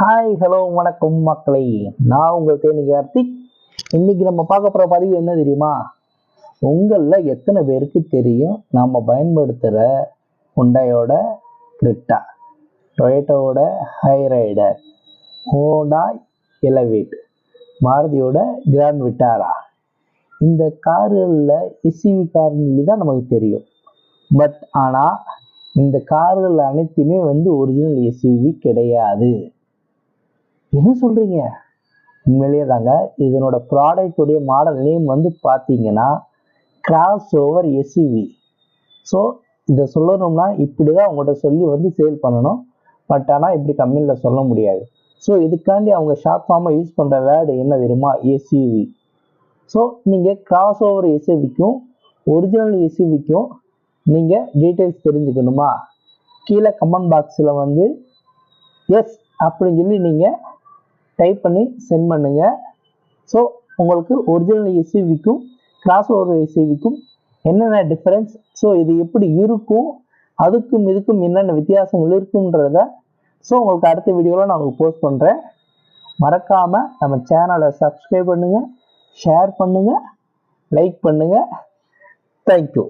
Hi hello வணக்கம் மக்களை. நான் உங்கள் தேனி கார்த்திக். இன்னைக்கு நம்ம பார்க்க போகிற பதிவு என்ன தெரியுமா? உங்களில் எத்தனை பேருக்கு தெரியும் நாம் பயன்படுத்துகிற ஹுண்டாயோட கிரிட்டா டொயேட்டோட ஹைரைடர் ஹோண்டாய் எலவேட் மாருதியோட கிராண்ட் விட்டாரா இந்த கார்களில் எஸ்யூவி கார்னு தான் நமக்கு தெரியும். பட் ஆனால் இந்த கார்கள் அனைத்துமே வந்து ஒரிஜினல் எஸ்யூவி கிடையாது. என்ன சொல்கிறீங்க உண்மையிலேயே தாங்க இதனோட ப்ராடக்டுடைய மாடல் நேம் வந்து பார்த்தீங்கன்னா கிராஸ் ஓவர் எஸ்யூவி ஸோ இதை சொல்லணும்னா இப்படி தான் அவங்கள்ட்ட சொல்லி வந்து சேல் பண்ணணும். பட் ஆனால் இப்படி கம்பெனியில் சொல்ல முடியாது. ஸோ இதுக்காண்டி அவங்க ஷார்ட் ஃபார்மாக யூஸ் பண்ணுற வேர்டு என்ன தெரியுமா? எஸ்யூவி ஸோ நீங்கள் கிராஸ் ஓவர் எஸ்யூவிக்கும் ஒரிஜினல் எஸ்யூவிக்கும் நீங்கள் டீட்டெயில்ஸ் தெரிஞ்சுக்கணுமா? கீழே கமெண்ட் பாக்ஸில் வந்து எஸ் அப்படின்னு சொல்லி நீங்கள் டைப் பண்ணி சென்ட் பண்ணுங்க. ஸோ உங்களுக்கு ஒரிஜினல் எஸ்யூவிக்கும் கிராஸ் ஓவர் எஸ்யூவிக்கும் என்னென்ன டிஃப்ரென்ஸ் ஸோ இது எப்படி இருக்கும்? அதுக்கும் இதுக்கும் என்னென்ன வித்தியாசங்கள் இருக்குன்றத ஸோ உங்களுக்கு அடுத்த வீடியோவில் நான் உங்களுக்கு போஸ்ட் பண்ணுறேன் மறக்காமல் நம்ம சேனலை சப்ஸ்கிரைப் பண்ணுங்கள் ஷேர் பண்ணுங்கள் லைக் பண்ணுங்கள் தேங்க்யூ